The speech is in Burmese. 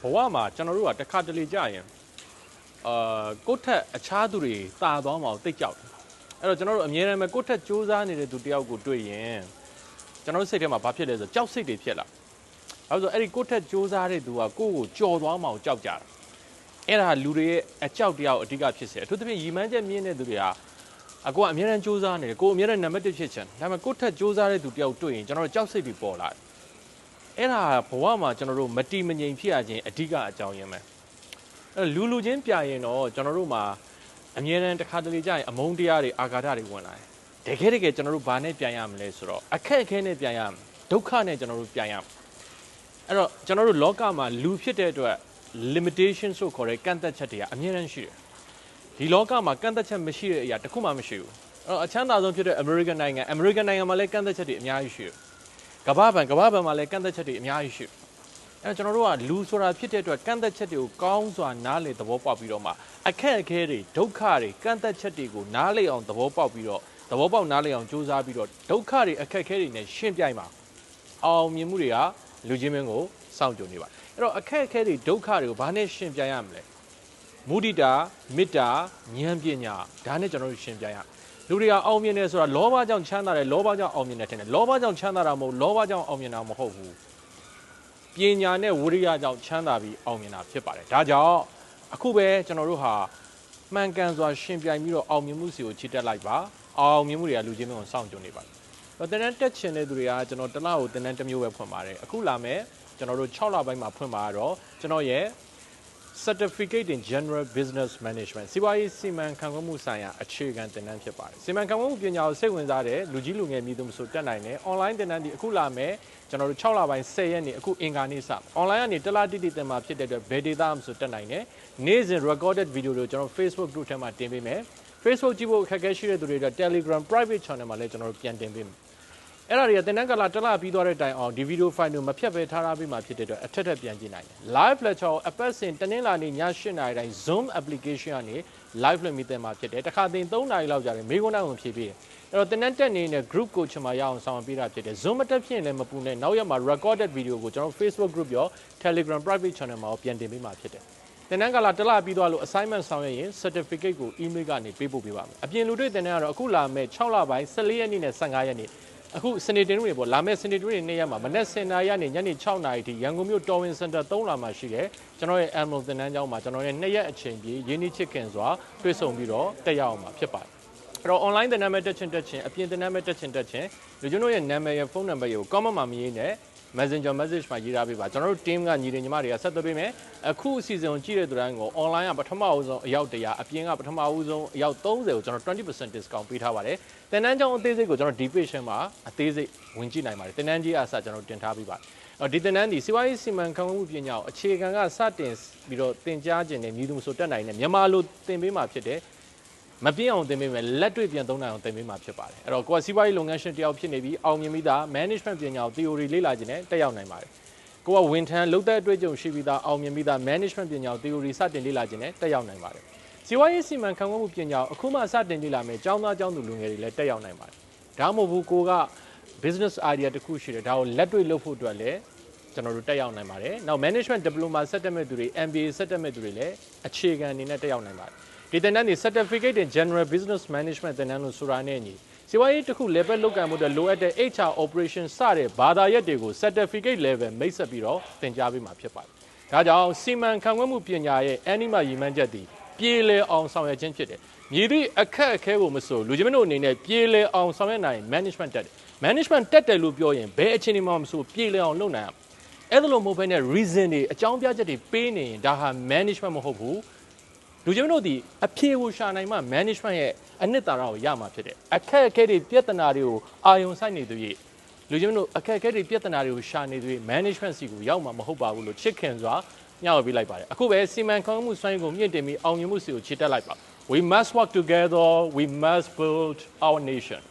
ဘဝမှာကျွန်တော်တို့ကတစ်ခါတလေကြာရင်အာကိုယ့်ထက်အခြားသူတွေတာသွားမှာကိုသိကြောက်တယ်အဲ့တော့ကျွန်တော်တို့အမြဲတမ်းပဲကိုယ့်ထက်စူးစမ်းနေတဲ့သူတယောက်ကိုတွေ့ရင်ကျွန်တော်တို့စိတ်ထဲမှာဘာဖြစ်လဲဆိုတော့ကြောက်စိတ်တွေဖြစ်လာအဲ့တော့အဲ့ဒီကိုယ့်ထက်စူးစမ်းတဲ့သူကကိုယ့်ကိုကြော်သွားမှာကိုကြောက်ကြတာအဲ့ဒါလူတွေရဲ့အကြောက်တရားကိုအဓိကဖြစ်စေအထူးသဖြင့်ရီမန်းချက်မြင့်တဲ့သူတွေဟာအကူကအမြဲတမ်းစူးစမ်းနေတယ်ကိုယ်အမြဲတမ်းနံပါတ်1ဖြစ်ချင်တယ်ဒါပေမဲ့ကိုယ့်ထက်စူးစမ်းတဲ့သူတယောက်တွေ့ရင်ကျွန်တော်တို့ကြောက်စိတ်တွေပေါ်လာတယ် အဲ့ဒါဘဝမှာကျွန်တော်တို့မတီမငြိမ်ဖြစ်ရခြင်းအဓိကအကြောင်းရင်းပဲအဲ့လူလူချင်းပြရင်တော့ကျွန်တော်တို့မှာအမြဲတမ်းတစ်ခါတလေကြာရင်အမုန်းတရားတွေအာဃာတတွေဝင်လာတယ်တကယ်တကယ်ကျွန်တော်တို့ဘာနဲ့ပြန်ရမလဲဆိုတော့အခက်အခဲနဲ့ပြန်ရမယ်ဒုက္ခနဲ့ကျွန်တော်တို့ပြန်ရမယ်အဲ့တော့ကျွန်တော်တို့လောကမှာလူဖြစ်တဲ့အတွက် limitation ဆိုခေါ်တဲ့ကန့်သက်ချက်တွေကအမြဲတမ်းရှိတယ်ဒီလောကမှာကန့်သက်ချက်မရှိတဲ့အရာတစ်ခုမှမရှိဘူးအဲ့တော့အချမ်းသာဆုံးဖြစ်တဲ့ American နိုင်ငံ American နိုင်ငံမှာလည်းကန့်သက်ချက်တွေအများကြီးရှိတယ် ကမ္ဘာ့ဘဏ်ကမ္ဘာ့ဘဏ်မှာလည်းကန့်သက်ချက်တွေအများကြီးရှိတယ်။အဲတော့ကျွန်တော်တို့ကလူဆိုတာဖြစ်တဲ့အတွက်ကန့်သက်ချက်တွေကိုကောင်းစွာနားလည်သဘောပေါက်ပြီးတော့မှအခက်အခဲတွေဒုက္ခတွေကန့်သက်ချက်တွေကိုနားလည်အောင်သဘောပေါက်ပြီးတော့သဘောပေါက်နားလည်အောင်ကြိုးစားပြီးတော့ဒုက္ခတွေအခက်အခဲတွေနဲ့ရှင်းပြိုင်ပါအောင်မြင်မှုတွေကလူချင်းမင်းကိုစောင့်ကြိုနေပါအဲ့တော့အခက်အခဲတွေဒုက္ခတွေကိုဘာနဲ့ရှင်းပြရမလဲမုဒိတာမေတ္တာဉာဏ်ပညာဒါနဲ့ကျွန်တော်တို့ရှင်းပြရမယ် လူတွေကအောင်မြင်တယ်ဆိုတာလောဘကြောင့်ချမ်းသာတယ်လောဘကြောင့်အောင်မြင်တယ်ထင်တယ်လောဘကြောင့်ချမ်းသာတာမဟုတ်လောဘကြောင့်အောင်မြင်တာမဟုတ်ဘူးပညာနဲ့ဝိရိယကြောင့်ချမ်းသာပြီးအောင်မြင်တာဖြစ်ပါတယ်ဒါကြောင့်အခုပဲကျွန်တော်တို့ဟာမှန်ကန်စွာရှင်ပြိုင်ပြီးတော့အောင်မြင်မှုစီကိုချစ်တက်လိုက်ပါအောင်မြင်မှုတွေကလူချင်းမျိုးကိုစောင့်ကြုံနေပါတယ်တော့တင်တန်းတက်ချင်တဲ့သူတွေကကျွန်တော်တစ်လကိုတင်တန်းတစ်မျိုးပဲဖွင့်ပါတယ်အခုလာမယ်ကျွန်တော်တို့6လပိုင်းမှာဖွင့်ပါတော့ကျွန်တော်ရဲ့ Certificate in General Business Management စီးပွားရေးစီမံခန့်ခွဲမှုဆိုင်ရာအခြေခံသင်တန်းဖြစ်ပါတယ်။စီမံခန့်ခွဲမှုပညာကိုစိတ်ဝင်စားတဲ့လူကြီးလူငယ်မည်သူမဆိုတက်နိုင်တယ်။ online သင်တန်းဒီအခုလာမယ်ကျွန်တော်တို့6လပိုင်း10ရက်နေ့အခုအင်္ဂါနေ့စ online ကနေတစ်လတိတိသင်မှာဖြစ်တဲ့အတွက်ဘယ် data မှမဆိုတက်နိုင်တယ်။နေ့စဉ် recorded video တွေကိုကျွန်တော် Facebook group ထဲမှာတင်ပေးမယ်။ Facebook ကြည့်ဖို့အခက်အခဲရှိတဲ့သူတွေအတွက် Telegram private channel မှာလည်းကျွန်တော်တို့ပြန်တင်ပေးမယ်။ အဲ့ဒါတွေကတင်တန်းကလာတစ်လပြီးသွားတဲ့တိုင်အောင်ဒီဗီဒီယိုဖိုင်ကိုမဖြတ်ဘဲထားထားပြီးမှဖြစ်တဲ့အတွက်အထက်ထက်ပြန်ကြည့်နိုင်တယ် live lecture ကိုအပတ်စဉ်တနင်္လာနေ့ည8:00နာရီတိုင်း Zoom application ကနေ live လွှင့်ပြီးသင်မှာဖြစ်တယ်တစ်ခါသင်3နာရီလောက်ကြာတယ်မိကုန်းတိုင်းဝင်ဖြည့်ပြီးတယ်အဲ့တော့တင်တန်းတက်နေတဲ့ group coach မှာရအောင်ဆောင်ပေးတာဖြစ်တယ် Zoom မတက်ဖြစ်ရင်လည်းမပူနဲ့နောက်ရက်မှာ recorded video ကိုကျွန်တော် Facebook group ရော Telegram private channel မှာရောပြန်တင်ပေးမှာဖြစ်တယ်တင်တန်းကလာတစ်လပြီးသွားလို့ assignment ဆောင်ရွက်ရင် certificate ကို email ကနေပေးပို့ပေးပါမယ်အပြင်လူတွေတင်တန်းကတော့အခုလာမဲ့6လပိုင်း14ရက်နေ့နဲ့15ရက်နေ့ အခုစနေတင်တွေပေါ့လာမဲ့စနေတင်တွေနေ့ရက်မှာမနေ့စင်နာရီကနေညနေ6နာရီထိရန်ကုန်မြို့တော်ဝင်စင်တာ3လာမှာရှိတယ်ကျွန်တော်ရဲ့ Emerald တင်တန်းကျောင်းမှာကျွန်တော်ရဲ့2ရက်အချိန်ပြည့်ရင်းနှီးချစ်ခင်စွာတွေ့ဆုံပြီးတော့တက်ရောက်အောင်မှာဖြစ်ပါတယ်အဲ့တော့ online တင်တန်းမဲ့တက်ချင်တက်ချင်အပြင်တင်တန်းမဲ့တက်ချင်တက်ချင်လူကျွန်တော်ရဲ့နာမည်ရဲ့ဖုန်းနံပါတ်ကို comment မှာမရေးနဲ့ Messenger message မှာရေးထားပေးပါကျွန်တော်တို့ team ကညီတွေညီမတွေကဆက်သွယ်ပေးမယ်အခုအစီအစဉ်ကိုကြည့်တဲ့သူတိုင်းကို online ကပထမအဦးဆုံးအယောက်100အပြင်ကပထမအဦးဆုံးအယောက်30ကိုကျွန်တော်20% discount ပေးထားပါတယ်တင်တန်းကြောင်းအသေးစိတ်ကိုကျွန်တော်ဒီ page မှာအသေးစိတ်ဝင်ကြည့်နိုင်ပါတယ်တင်တန်းကြီးအစားကျွန်တော်တင်ထားပေးပါတယ်အော်ဒီတင်တန်းဒီစီးပွားရေးစီမံခန့်ခွဲမှုပညာကိုအခြေခံကစတင်ပြီးတော့တင်ကြားခြင်းနဲ့မြည်သူမဆိုတက်နိုင်တဲ့မြန်မာလိုတင်ပေးမှာဖြစ်တဲ့ မပြည့်အောင်သင်ပေးမယ်လက်တွေ့ပြန်သုံးနိုင်အောင်သင်ပေးမှာဖြစ်ပါတယ်အဲ့တော့ကိုကစီးပွားရေးလုပ်ငန်းရှင်တယောက်ဖြစ်နေပြီးအောင်မြင်ပြီးသား management ပညာကို theory လေ့လာခြင်းနဲ့တက်ရောက်နိုင်ပါတယ်ကိုကဝန်ထမ်းလုပ်တဲ့အတွေ့အကြုံရှိပြီးသားအောင်မြင်ပြီးသား management ပညာကို theory စတင်လေ့လာခြင်းနဲ့တက်ရောက်နိုင်ပါတယ်စီးပွားရေးစီမံခန့်ခွဲမှုပညာကိုအခုမှစတင်လေ့လာမယ်ကျောင်းသားကျောင်းသူလူငယ်တွေလည်းတက်ရောက်နိုင်ပါတယ်ဒါမှမဟုတ်ဘူးကိုက business idea တစ်ခုရှိတယ်ဒါကိုလက်တွေ့လုပ်ဖို့အတွက်လည်းကျွန်တော်တို့တက်ရောက်နိုင်ပါတယ်နောက် management diploma ဆက်တက်မဲ့သူတွေ MBA ဆက်တက်မဲ့သူတွေလည်းအခြေခံအနေနဲ့တက်ရောက်နိုင်ပါတယ် ဒီသင်တန်းတွေ certificate in general business management သင်တန်းလို့ဆိုတာနဲ့ညီစီဝါရေးတစ်ခု level လောက်ကန်မှုအတွက်လိုအပ်တဲ့ HR operation စတဲ့ဘာသာရပ်တွေကို certificate level မိတ်ဆက်ပြီးတော့သင်ကြားပေးမှာဖြစ်ပါတယ်ဒါကြောင့်စီမံခန့်ခွဲမှုပညာရဲ့ anima ရည်မှန်းချက်သည်ပြေလည်အောင်ဆောင်ရွက်ခြင်းဖြစ်တယ်။မြည်သည့်အခက်အခဲကိုမဆိုလူချင်းမတို့အနေနဲ့ပြေလည်အောင်ဆောင်ရွက်နိုင် management တက်တယ်။ management တက်တယ်လို့ပြောရင်ဘယ်အခြေအနေမှမဆိုပြေလည်အောင်လုပ်နိုင်ရမယ်။အဲ့ဒါလို့မဟုတ်ဘဲနဲ့ reason တွေအကြောင်းပြချက်တွေပေးနေရင်ဒါဟာ management မဟုတ်ဘူး။ လူချင်းမတို့ဒီအဖြေကိုရှာနိုင်မှ management ရဲ့အနှစ်သာရကိုရမှာဖြစ်တယ်။အခက်အခဲတွေပြဿနာတွေကိုအာယုံဆိုင်နေသူရဲ့လူချင်းမတို့အခက်အခဲတွေပြဿနာတွေကိုရှာနေသူရဲ့ management စီကိုရောက်မှာမဟုတ်ပါဘူးလို့ချစ်ခင်စွာညှောက်ပေးလိုက်ပါတယ်အခုပဲစီမံခန့်ခွဲမှုစွမ်းရည်ကိုမြင့်တင်ပြီးအောင်မြင်မှုစီကိုခြေတက်လိုက်ပါ we must work together we must build our nation